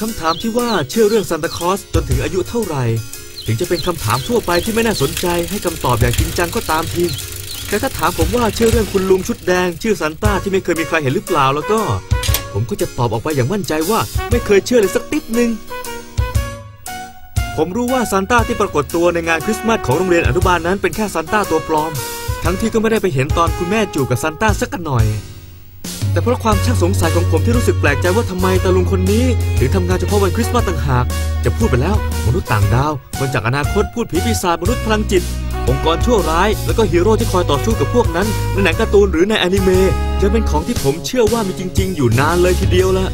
คำถามที่ว่าเชื่อเรื่องซานตาคลอสจนถึงอายุเท่าไหร่ ถึงจะเป็นคำถามทั่วไปที่ไม่น่าสนใจให้คำตอบอย่างจริงจังก็ตามทีแต่ถ้าถามผมว่าเชื่อเรื่องคุณลุงชุดแดง ชื่อซันต้าที่ไม่เคยมีใครเห็นหรือเปล่าแล้วก็ ผมก็จะตอบออกไปอย่างมั่นใจว่าไม่เคยเชื่อเลยสักติดหนึ่งผมรู้ว่าซานต้าที่ปรากฏตัวในงานคริสต์มาสของโรงเรียนอนุบาลนั้นเป็นแค่ซานต้าตัวปลอม ทั้งที่ก็ไม่ได้ไปเห็นตอนคุณแม่จูบกับซานต้าสักหน่อย แต่เพราะความช่างสงสัยของผมที่รู้สึกแปลกใจว่าทำไมตาลุงคนนี้ ถึงทำงานเฉพาะวันคริสต์มาสต่างหาก จะพูดไปแล้วมนุษย์ต่างดาวคนจากอนาคตพูดผีปีศาจมนุษย์พลังจิต องค์กรชั่วร้าย แล้วก็ฮีโร่ที่คอยต่อสู้กับพวกนั้นในหนังการ์ตูนหรือในอนิเมะยังเป็นของที่ผมเชื่อว่ามีจริง ๆ อยู่นานเลยทีเดียวละ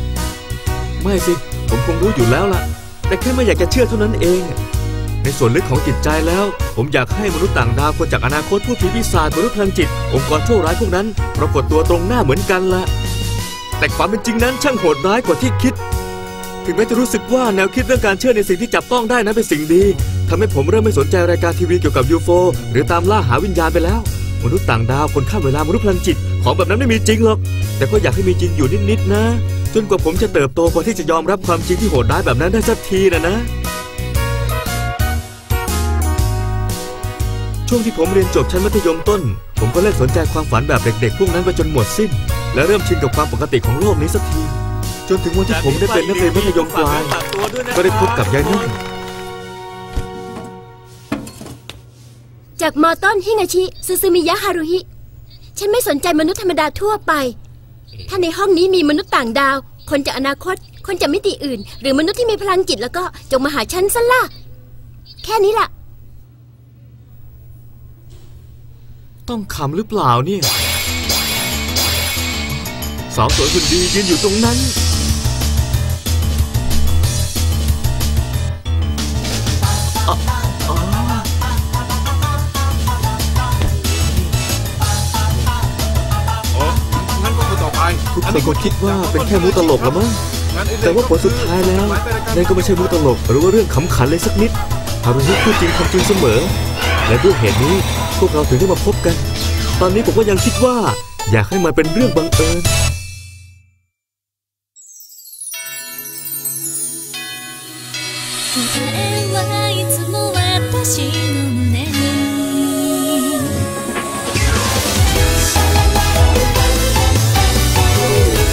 ไม่สิผมคงรู้อยู่แล้วล่ะ แต่แค่ไม่อยากจะเชื่อเท่านั้นเอง ในส่วนลึกของจิตใจแล้ว ผมอยากให้มนุษย์ต่างดาวคนจากอนาคตพูดผีปีศาจมนุษย์พลังจิต องค์กรชั่วร้ายพวกนั้นปรากฏตัวตรงหน้าเหมือนกันละแต่ความเป็นจริงนั้นช่างโหดร้ายกว่าที่คิด ถึงแม้จะรู้สึกว่าแนวคิดเรื่องการเชื่อในสิ่งที่จับต้องได้นั้นเป็นสิ่งดีทำให้ผมเริ่มไม่สนใจรายการทีวีเกี่ยวกับยูโฟหรือตามล่าหาวิญญาณไปแล้ว มนุษย์ต่างดาวคนข้ามเวลามนุษย์พลังจิต ของแบบนั้นไม่มีจริงหรอก แต่ก็อยากให้มีจริงอยู่นิดๆนะ จนกว่าผมจะเติบโตพอที่จะยอมรับความจริงที่โหดร้ายแบบนั้นได้สักทีนะนะ ช่วงที่ผมเรียนจบชั้นมัธยมต้น ผมก็เลิกสนใจความฝันแบบเด็กๆ พวกนั้นไปจนหมดสิ้น และเริ่มชินกับความปกติของโลกนี้สักที จนถึงวันที่ผมได้เป็นนักเรียนมัธยมปลาย ก็ได้พบกับยายนุ่นจากมอต้นฮิงาชิซูซูมิยะฮารุฮิ ฉันไม่สนใจมนุษย์ธรรมดาทั่วไป ถ้าในห้องนี้มีมนุษย์ต่างดาว คนจากอนาคต คนจากมิติอื่น หรือมนุษย์ที่มีพลังจิตแล้วก็จงมาหาฉันซะล่ะ แค่นี้ล่ะ ต้องขำหรือเปล่าเนี่ย สาวสวยคนดียืนอยู่ตรงนั้น อ๋อ งั้นก็คนต่อไปทุกคนคงคิดว่าเป็นแค่มุกตลกละมั้ง งั้นแต่ว่าผลสุดท้ายแล้วนั่นก็ไม่ใช่มุกตลกหรือว่าเรื่องขำขันเลยสักนิดฮารุฮิพูดจริงทำจริงเสมอ และด้วยเหตุนี้พวกเราถึงได้มาพบกัน ตอนนี้ผมก็ยังคิดว่า อยากให้มันเป็นเรื่องบังเอิญ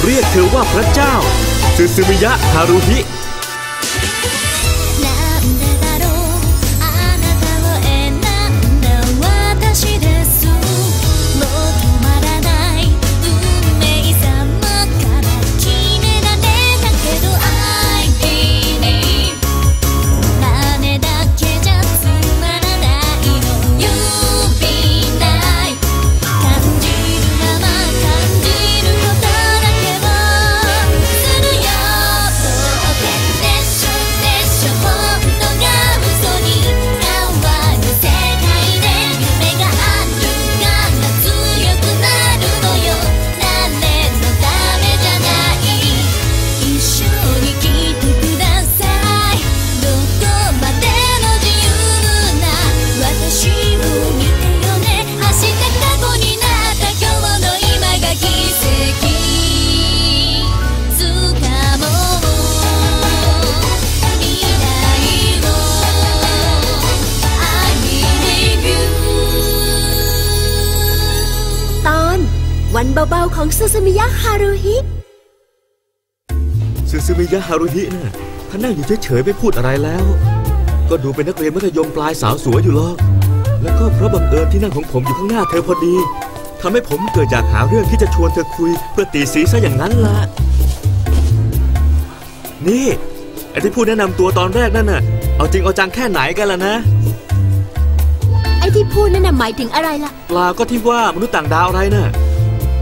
เรียกเธอว่าพระเจ้าซึซูมิยะฮารุฮิ เบาๆของซูซูมิยะฮารุฮิซึซึมิยะฮารุฮิน่ะท่านนั่งอยู่เฉยๆไม่พูดอะไรแล้ว ก็ดูเป็นนักเรียนมัธยมปลายสาวสวยอยู่หรอก แล้วก็เพราะบังเอิญที่นั่งของผมอยู่ข้างหน้าเธอพอดีทำให้ผมเกิดอยากหาเรื่องที่จะชวนเธอคุยเพื่อตีสีซะอย่างนั้นล่ะนี่ไอ้ที่พูดแนะนำตัวตอนแรกนั่นน่ะ เอาจริงเอาจังแค่ไหนกันล่ะนะ ไอ้ที่พูดนั่นน่ะหมายถึงอะไรล่ะ ปลาก็ที่ว่ามนุษย์ต่างดาวอะไรน่ะ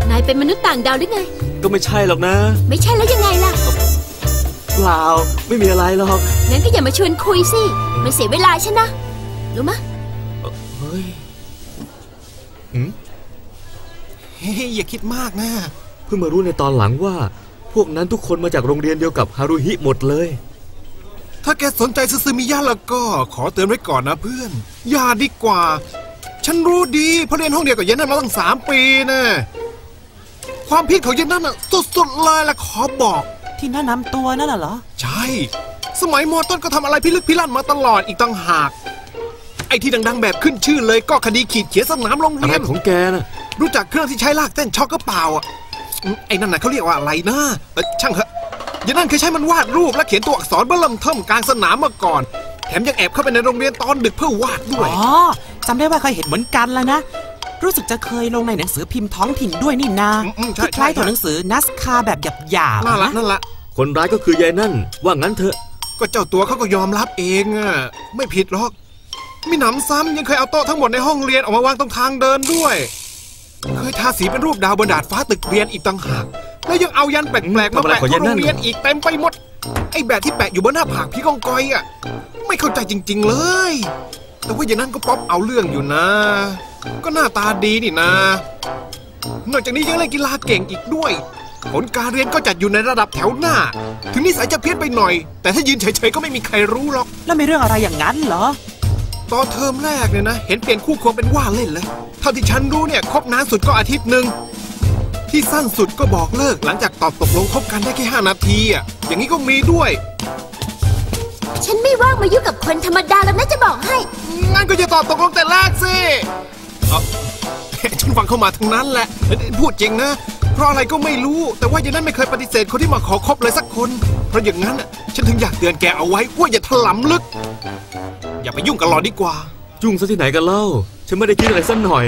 นายเป็นมนุษย์ต่างดาวหรือไง ก็ไม่ใช่หรอกนะ ไม่ใช่แล้วยังไงล่ะ เปล่า ไม่มีอะไรหรอก งั้นก็อย่ามาชวนคุยสิ มันเสียเวลาฉันนะ รู้มะเฮ้ยหืมเฮ้ยอย่าคิดมากนะ เพิ่งมารู้ในตอนหลังว่า พวกนั้นทุกคนมาจากโรงเรียนเดียวกับฮารุฮิหมดเลย ถ้าแกสนใจซึซึมิยะแล้วก็ขอเตือนไว้ก่อนนะเพื่อน อย่าดีกว่า ฉันรู้ดีเพราะเรียนห้องเดียวกับเย็นนั่นมาตั้งสามปีนะ ความผิดของเย็นนั่นน่ะสุดๆเลยละขอบอก ที่แนะนำตัวนั่นน่ะเหรอ ใช่ สมัยมอต้นก็ทำอะไรพิลึกพิลั่นมาตลอดอีกต่างหาก ไอ้ที่ดังๆแบบขึ้นชื่อเลยก็คดีขีดเขียนสนามโรงอะไรเรียนของแกนะรู้จักเครื่องที่ใช้ลากเต้นช็อกก็เปล่าอะอืมไอ้นั่นน่ะเขาเรียกว่าอะไรนะเอ้ยช่างเถอะยายนั่นเคยใช้มันวาดรูปและเขียนตัวอักษรเบื้อเริ่มเทิมกลางสนามมาก่อน แถมยังแอบเข้าไปในโรงเรียนตอนดึกเพื่อวาดด้วย อ๋อจำได้ว่าเคยเห็นเหมือนกันแล้วนะ รู้สึกจะเคยลงในหนังสือพิมพ์ท้องถิ่นด้วยนี่นาอืมอืมใช่ที่คล้ายใช่ตัวหนังสือนัสคาแบบหยาบๆนั่นละนะนั่นละคนร้ายก็คือยายนั่น ว่างั้นเถอะ ก็เจ้าตัวเขาก็ยอมรับเองอะไม่ผิดหรอกมีหนำซ้ำยังเคยเอาโต๊ะทั้งหมดในห้องเรียนออกมาวางตรงทางเดินด้วย เคยทาสีเป็นรูปดาวบนดาดฟ้าตึกเรียนอีกต่างหาก แล้วยังเอายันแปลกๆมาทำอะไรแปะของทั่ยายวนั่โรนงเรียนอีกเต็มไปหมด ไอ้แบบที่แปะอยู่บนหน้าผากพี่กองกอยอะ ไม่เข้าใจจริง ๆ เลย แต่ว่าอย่างนั้นก็ป๊อปเอาเรื่องอยู่นะ ก็หน้าตาดีนี่นะ นอกจากนี้ยังเล่นกีฬาเก่งอีกด้วย ผลการเรียนก็จัดอยู่ในระดับแถวหน้า ถึงนิสัยจะเพี้ยนไปหน่อย แต่ถ้ายืนเฉยๆก็ไม่มีใครรู้หรอก แล้วมีเรื่องอะไรอย่างนั้นเหรอ ตอนเทอมแรกเนี่ยนะ เห็นเปลี่ยนคู่ควงเป็นว่าเล่นเลย เท่าที่ฉันรู้เนี่ยคบนานสุดก็อาทิตย์หนึ่งที่สั้นสุดก็บอกเลิกหลังจากตอบตกลงคบกันได้แค่5นาทีอะ อย่างนี้ก็มีด้วย ฉันไม่ว่างมายุ่งกับคนธรรมดาแล้วนะจะบอกให้ งั้นก็จะตอบตกลงแต่แรกสิเอ้า ฉันฟังเข้ามาทั้งนั้นแหละ พูดจริงนะ เพราะอะไรก็ไม่รู้ แต่ว่าอย่างนั้นไม่เคยปฏิเสธคนที่มาขอคบเลยสักคน เพราะอย่างนั้นน่ะฉันถึงอยากเตือนแกเอาไว้ว่าอย่าถลำลึก อย่าไปยุ่งกับหลอนดีกว่า จุ้งซะที่ไหนกันเล่า ฉันไม่ได้คิดอะไรสักหน่อย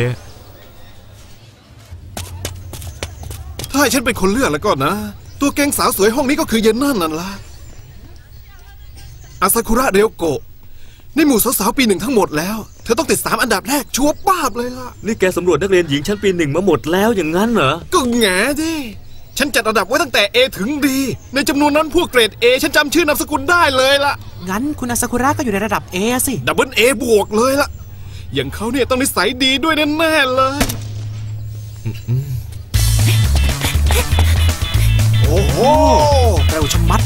ถ้าให้ฉันเป็นคนเลือกแล้วก็นะ ตัวแกงสาวสวยห้องนี้ก็คือเย็นนั่นนั่นละอาซากุระเรียวโกะในหมู่สาวๆปีหนึ่งทั้งหมดแล้วเธอต้องติดสามอันดับแรกชัวร์ป้าบเลยล่ะ นี่แกสำรวจนักเรียนหญิงชั้นปีหนึ่งมาหมดแล้วอย่างนั้นเหรอ ก็แง่ดิ ฉันจัดระดับไว้ตั้งแต่ A ถึง D ในจำนวนนั้นพวกเกรด A ฉันจำชื่อนามสกุลได้เลยล่ะ งั้นคุณอาซากุระก็อยู่ในระดับ A สิ ดับเบิล A บวกเลยล่ะ อย่างเขาเนี่ยต้องนิสัยดีด้วยแน่ๆเลย โอ้โหเร็วชะมัด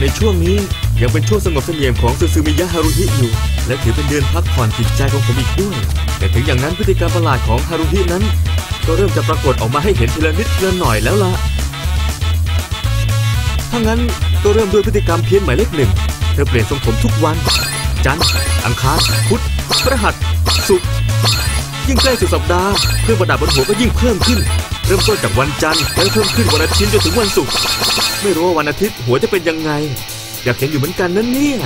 ในช่วงนี้ ยังเป็นช่วงสงบเสงี่ยมของซูซูมิยะฮารุฮิอยู่ และถือเป็นเดือนพักผ่อนจิตใจของผมอีกด้วย แต่ถึงอย่างนั้นพฤติกรรมประหลาดของฮารุฮินั้น ก็เริ่มจะปรากฏออกมาให้เห็นทีละนิดทีละหน่อยแล้วล่ะถ้างั้นก็เริ่มด้วยพฤติกรรมเพี้ยนหมายเลขหนึ่ง เธอเปลี่ยนทรงผมทุกวัน จันทร์อังคารพุธพฤหัสศุกร์ยิ่งใกล้สุดสัปดาห์เครื่องประดับบนหัวก็ยิ่งเพิ่มขึ้น เริ่มต้นจากวันจันทร์แล้วเพิ่มขึ้นวันอาทิตย์จนถึงวันศุกร์ไม่รู้ว่าวันอาทิตย์หัวจะเป็นยังไง อยากเห็นอยู่เหมือนกันนั่นเนี่ย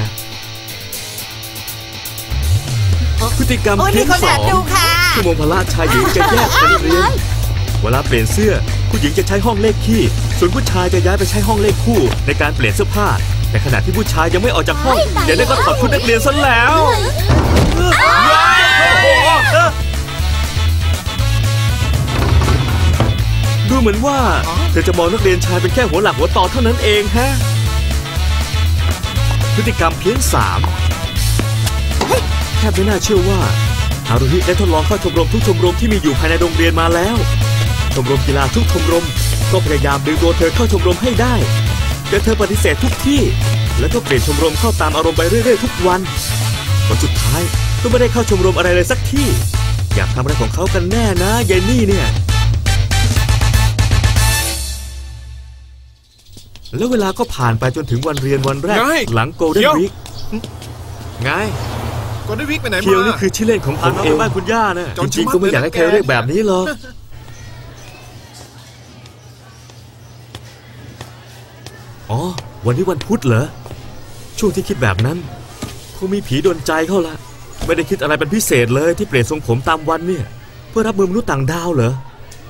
พฤติกรรมโอ้ยเพี้นี่ยนคนสแออบงดูค่ะชั่วโมงพละชายหญิงจะแยกกันเรียนเวลาเปลี่ยนเสื้อผู้หญิงจะใช้ห้องเลขขี้ส่วนผู้ชายจะย้ายไปใช้ห้องเลขคู่ ในการเปลี่ยนเสื้อผ้าแต่ขณะที่ผู้ชายยังไม่ออกจากห้องเฮ้ยตายเดี๋ยวนั่นก็ถอดชุดนักเรียนซะแล้วดูเหมือนว่า เธอจะมองนักเรียนชายเป็นแค่หัวหลักหัวต่อเท่านั้นเองฮะ พฤติกรรมเพี้ยนสามแทบไม่น่าเชื่อว่าฮารุฮิได้ทดลองเข้าชมรมทุกชมรมที่มีอยู่ภายในโรงเรียนมาแล้ว ชมรมกีฬาทุกชมรม ก็พยายามดึงตัวเธอเข้าชมรมให้ได้ แต่เธอปฏิเสธทุกที่ แล้วก็เปลี่ยนชมรมเข้าตามอารมณ์ไปเรื่อยๆ ทุกวันผลสุดท้ายก็ไม่ได้เข้าชมรมอะไรเลยสักที่ อยากทำอะไรของเขากันแน่นะยายนี่เนี่ย แล้วเวลาก็ผ่านไปจนถึงวันเรียนวันแรก ไง หลังโกลเด้นเดี๋ยววีคไงก่อนได้วิกไปไหนเคียวมา นี่คือชื่อเล่นของผมเองบ้านคุณย่านะจจนริงๆชะมัดก็ไม่อยากให้ใครเลยนะเรียกแบบนี้หรอกอ๋อ วันนี้วันพุธเหรอ ช่วงที่คิดแบบนั้นคงมีผีโดนใจเข้าละ ไม่ได้คิดอะไรเป็นพิเศษเลยที่เปลี่ยนทรงผมตามวันเนี่ย เพื่อรับมือมนุษย์ต่างดาวเหรอ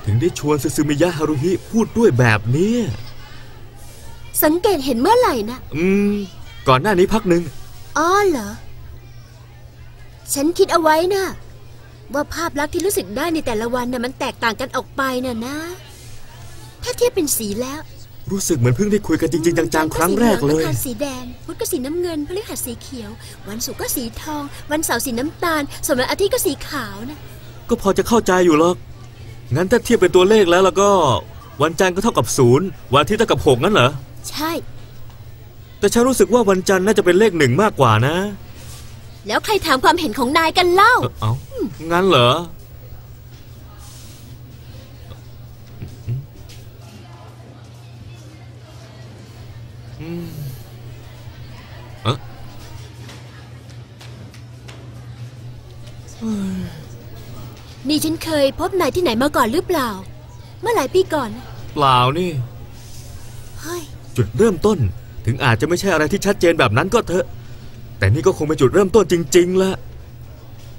ถึงได้ชวนซึซึมิยะฮารุฮิพูดด้วยแบบเนี้ย สังเกตเห็นเมื่อไหร่นะอืม ก่อนหน้านี้พักหนึ่งอ๋อเหรอ ฉันคิดเอาไว้นะว่าภาพลักษณ์ที่รู้สึกได้ในแต่ละวันน่ะมันแตกต่างกันออกไปน่ะนะ ถ้าเทียบเป็นสีแล้ว รู้สึกเหมือนเพิ่งได้คุยกันจริงๆจังๆครั้งแรกเลยวันอังคารสีแดงพุธก็สีน้ำเงินพฤหัสสีเขียว วันศุกร์ก็สีทอง วันเสาร์สีน้ำตาล ส่วนวันอาทิตย์ก็สีขาวนะ ก็พอจะเข้าใจอยู่หรอกงั้นถ้าเทียบเป็นตัวเลขแล้วแล้วก็ วันจันทร์ก็เท่ากับศูนย์วันอาทิตย์เท่ากับหกงั้นเหรอ ใช่ แต่ฉันรู้สึกว่าวันจันทร์น่าจะเป็นเลขหนึ่งมากกว่านะ แล้วใครถามความเห็นของนายกันเล่า เอ้าเอ้างั้นเหรอออืมเอะนี่ฉันเคยพบนายที่ไหนมาก่อนหรือเปล่า เมื่อหลายปีก่อนนะเปล่านี่ เฮ้ย จุดเริ่มต้น ถึงอาจจะไม่ใช่อะไรที่ชัดเจนแบบนั้นก็เถอะ แต่นี่ก็คงเป็นจุดเริ่มต้นจริงๆละ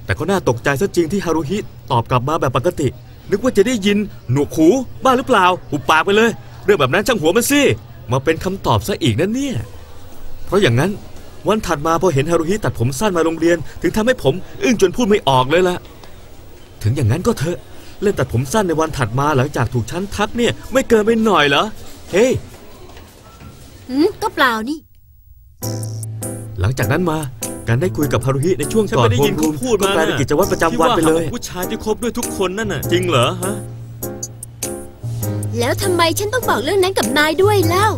แต่ก็น่าตกใจซะจริงที่ฮารุฮิตอบกลับมาแบบปกติ นึกว่าจะได้ยินหนวกหูบ้าหรือเปล่าหุบปากไปเลย เรื่องแบบนั้นช่างหัวมันสิมาเป็นคำตอบซะอีกนั่นเนี่ย เพราะอย่างนั้นวันถัดมาพอเห็นฮารุฮิตัดผมสั้นมาโรงเรียน ถึงทำให้ผมอึ้งจนพูดไม่ออกเลยละถึงอย่างนั้นก็เถอะเล่นตัดผมสั้นในวันถัดมาหลังจากถูกฉันทักเนี่ยไม่เกินไปหน่อยเหรอเฮ้ย อืมก็เปล่านี่ หลังจากนั้นมาการได้คุยกับฮารุฮิในช่วงฉันก่อนไม่ได้ยินโฮมรูเขาพูดก็มากลายเป็นกิจวัตรประจำวันไปเลยที่าหาผู้ชายที่คบด้วยทุกคนนั่นน่ะ จริงเหรอฮะ แล้วทำไมฉันต้องบอกเรื่องนั้นกับนายด้วยเล่า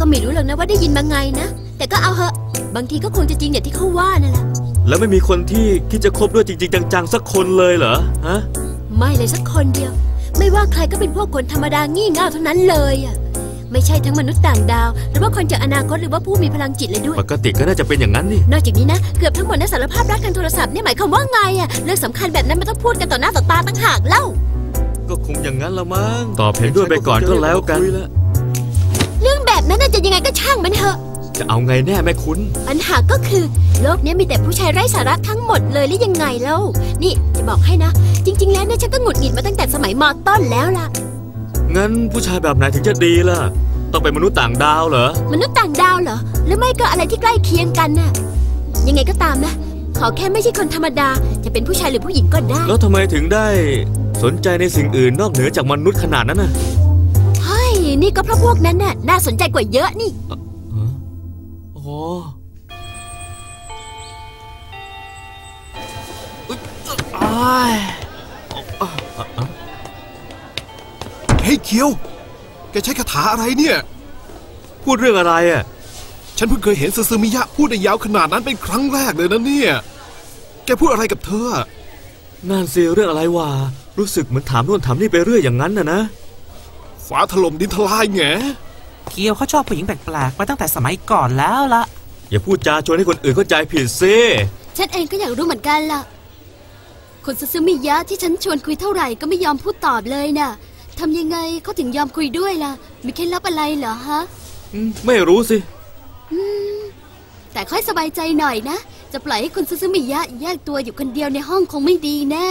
ก็ไม่รู้หรอกนะว่าได้ยินมาไงนะ แต่ก็เอาเหอะ บางทีก็คงจะจริงอย่างที่เขาว่านั่นแหละ แล้วไม่มีคนที่คิดจะคบด้วยจริง ๆ จังๆสักคนเลยเหรอฮะ ไม่เลยสักคนเดียว ไม่ว่าใครก็เป็นพวกคนธรรมดางี่เง่าเท่านั้นเลยอะ ไม่ใช่ทั้งมนุษย์ต่างดาว หรือว่าคนจากอนาคตหรือว่าผู้มีพลังจิตเลยด้วย ปกติก็น่าจะเป็นอย่างนั้นนี่ นอกจากนี้นะ เกือบทั้งหมดนั้นสารภาพรักทางโทรศัพท์เนี่ยหมายความว่าไงอะเรื่องสำคัญแบบนั้นมันต้องพูดกันต่อหน้าต่อตาต่างหากเล่า ก็คงอย่างนั้นละมั้งตอบเห็นด้วยไปก่อนก็แล้วกัน เรื่องแบบนั้นน่ะจะยังไงก็ช่างมันเถอะ จะเอาไงแน่แม่คุณ ปัญหาก็คือ โลกเนี้ยมีแต่ผู้ชายไร้สาระทั้งหมดเลยหรือยังไงเล่า นี่จะบอกให้นะ จริง ๆ แล้วเนี่ยฉันก็หงุดหงิดมาตั้งแต่สมัยมอต้นแล้วล่ะ งั้นผู้ชายแบบไหนถึงจะดีล่ะ ต้องเป็นมนุษย์ต่างดาวเหรอ มนุษย์ต่างดาวเหรอ หรือไม่ก็อะไรที่ใกล้เคียงกันน่ะ ยังไงก็ตามนะ ขอแค่ไม่ใช่คนธรรมดา จะเป็นผู้ชายหรือผู้หญิงก็ได้ แล้วทำไมถึงได้สนใจในสิ่งอื่นนอกเหนือจากมนุษย์ขนาดนั้นน่ะ เฮ้ย นี่ก็เพราะพวกนั้นน่ะ น่าสนใจกว่าเยอะนี่โอ้อุ๊ยอ้าย เฮ้ยเคียว แกใช้คาถาอะไรเนี่ย พูดเรื่องอะไรอะ ฉันเพิ่งเคยเห็นซึซึมิยะพูดได้ยาวขนาดนั้นเป็นครั้งแรกเลยนะเนี่ย แกพูดอะไรกับเธอนั่นสิเรื่องอะไรวะ รู้สึกเหมือนถามนู่นถามนี่ไปเรื่อยอย่างนั้นน่ะนะฟ้าถล่มดินทลายแงเคียวเขาชอบผู้หญิงแปลกๆมาตั้งแต่สมัยก่อนแล้วละอย่าพูดจาชวนให้คนอื่นเข้าใจผิดสิฉันเองก็อยากรู้เหมือนกันล่ะคุณซูซูมิยะที่ฉันชวนคุยเท่าไหร่ก็ไม่ยอมพูดตอบเลยน่ะ ทำยังไงเขาถึงยอมคุยด้วยล่ะ มีเคล็ดลับอะไรเหรอฮะอืมไม่รู้สิแต่ค่อยสบายใจหน่อยนะ จะปล่อยให้คุณซูซูมิยะแยกตัวอยู่คนเดียวในห้องคงไม่ดีแน่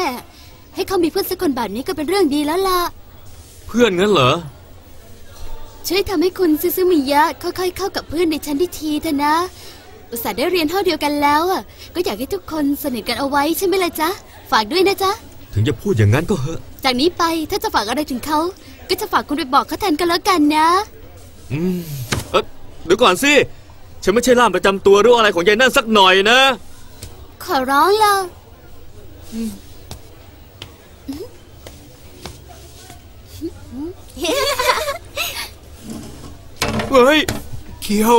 ให้เขามีเพื่อนสักคนแบบนี้ก็เป็นเรื่องดีแล้วล่ะ เพื่อนงั้นเหรอ ช่วยทำให้คุณซูซูมิยะค่อยๆเข้ากับเพื่อนในชั้นที่ทีเถอะนะ อุตส่าห์ได้เรียนเท่าเดียวกันแล้วอะ ก็อยากให้ทุกคนสนิทกันเอาไว้ใช่ไหมล่ะจ๊ะ ฝากด้วยนะจ๊ะ ถึงจะพูดอย่างนั้นก็เหอะ จากนี้ไปถ้าจะฝากอะไรถึงเขา ก็จะฝากคุณไปบอกเขาแทนกันแล้วกันนะ อืม เอ๊ะเดี๋ยวก่อนสิ ฉันไม่ใช่ล่ามประจำตัวหรืออะไรของยายนั่นสักหน่อยนะ ขอร้องล่ะเฮ้ย เคียว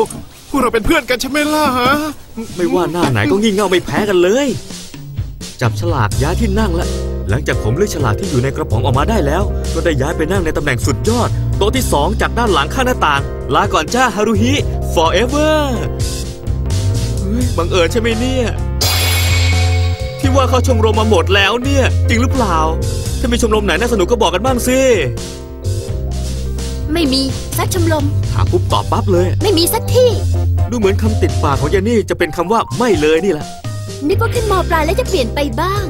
พวกเราเป็นเพื่อนกันใช่ไหมล่ะฮะ ไม่ว่าหน้าไหนก็งี่เง่าไม่แพ้กันเลย จับฉลากย้ายที่นั่งแล้ว หลังจากผมเลือกฉลากที่อยู่ในกระป๋องออกมาได้แล้ว ก็ได้ย้ายไปนั่งในตำแหน่งสุดยอด โต๊ะที่สองจากด้านหลังข้างหน้าต่าง ลาก่อนจ้าฮารุฮิ forever เฮ้ยบังเอิญใช่ไหมเนี่ย ที่ว่าเขาชมรมมาหมดแล้วเนี่ย จริงหรือเปล่า ถ้ามีชมรมไหนน่าสนุกก็บอกกันบ้างสิ ไม่มีสักชมรมถามปุ๊บตอบปั๊บเลย ไม่มีสักที่ ดูเหมือนคำติดปากของยานี่จะเป็นคำว่าไม่เลยนี่แหละนึกว่าขึ้นมปลายแล้วจะเปลี่ยนไปบ้าง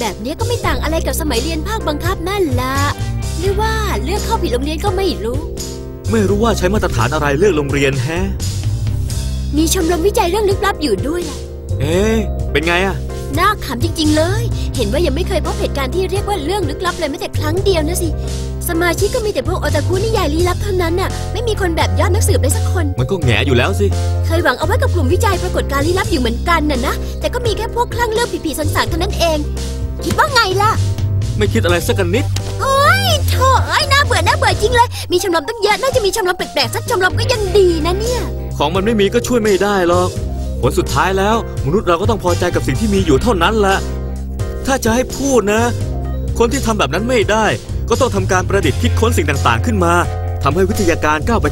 แบบเนี้ยก็ไม่ต่างอะไรกับสมัยเรียนภาคบังคับนั่นละหรือว่าเลือกเข้าผิดโรงเรียนก็ไม่รู้ ไม่รู้ว่าใช้มาตรฐานอะไรเลือกโรงเรียนแฮะ มีชมรมวิจัยเรื่องลึกลับอยู่ด้วยล่ะ เอ๊ะเป็นไงอะน่าขำจริง ๆ เลย เห็นว่ายังไม่เคยพบเหตุการณ์ที่เรียกว่าเรื่องลึกลับเลยแม้แต่ครั้งเดียวนะสิ สมาชิกก็มีแต่พวกโอตาคุนิยายลี้ลับเท่านั้นน่ะ ไม่มีคนแบบยอดนักสืบเลยสักคน มันก็แหงอยู่แล้วสิ เคยหวังเอาไว้กับกลุ่มวิจัยปรากฏการณ์ลี้ลับอยู่เหมือนกันน่ะนะ แต่ก็มีแค่พวกคลั่งเรื่องผีๆสังๆเท่านั้นเอง คิดว่าไงล่ะ ไม่คิดอะไรสักนิดโอ้ยโถเอ้ยน่าเบื่อน่าเบื่อจริงเลย มีชมรมตั้งเยอะน่าจะมีชมรมแปลกๆสักชมรมก็ยังดีนะเนี่ย ของมันไม่มีก็ช่วยไม่ได้หรอกผลสุดท้ายแล้ว มนุษย์เราก็ต้องพอใจกับสิ่งที่มีอยู่เท่านั้นแหละถ้าจะให้พูดนะ คนที่ทำแบบนั้นไม่ได้ ก็ต้องทำการประดิษฐ์คิดค้นสิ่งต่างๆ ขึ้นมาทำให้วิทยาการก้าวไป